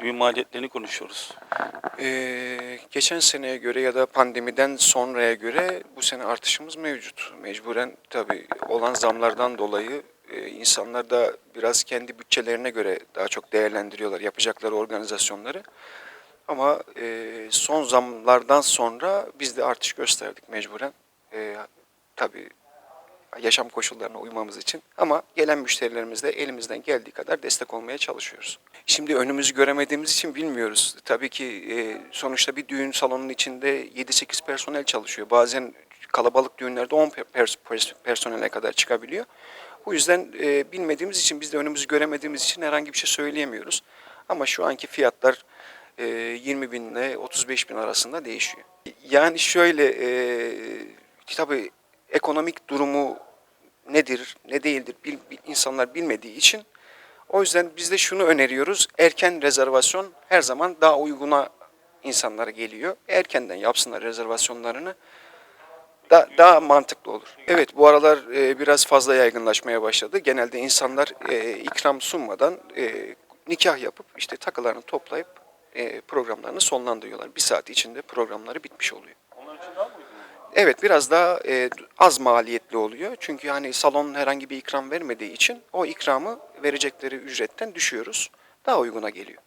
düğün maliyetlerini konuşuyoruz. Ee, geçen seneye göre ya da pandemiden sonraya göre bu sene artışımız mevcut. Mecburen tabii olan zamlardan dolayı e, insanlar da biraz kendi bütçelerine göre daha çok değerlendiriyorlar yapacakları organizasyonları. Ama e, son zamlardan sonra biz de artış gösterdik mecburen. E, tabii yaşam koşullarına uymamız için ama gelen müşterilerimizle elimizden geldiği kadar destek olmaya çalışıyoruz. Şimdi önümüzü göremediğimiz için bilmiyoruz. Tabii ki e, sonuçta bir düğün salonunun içinde 7-8 personel çalışıyor. Bazen kalabalık düğünlerde 10 per- pers- pers- personele kadar çıkabiliyor. Bu yüzden e, bilmediğimiz için biz de önümüzü göremediğimiz için herhangi bir şey söyleyemiyoruz. Ama şu anki fiyatlar e, 20 bin ile 35 bin arasında değişiyor. Yani şöyle e, tabii ekonomik durumu nedir, ne değildir bil, bil- insanlar bilmediği için o yüzden biz de şunu öneriyoruz. Erken rezervasyon her zaman daha uyguna insanlara geliyor. Erkenden yapsınlar rezervasyonlarını. Da, daha mantıklı olur. Evet bu aralar e, biraz fazla yaygınlaşmaya başladı. Genelde insanlar e, ikram sunmadan e, nikah yapıp işte takılarını toplayıp e, programlarını sonlandırıyorlar. Bir saat içinde programları bitmiş oluyor. Onlar için daha mı uygun? Evet biraz daha e, az maliyetli oluyor. Çünkü hani salon herhangi bir ikram vermediği için o ikramı verecekleri ücretten düşüyoruz. Daha uyguna geliyor.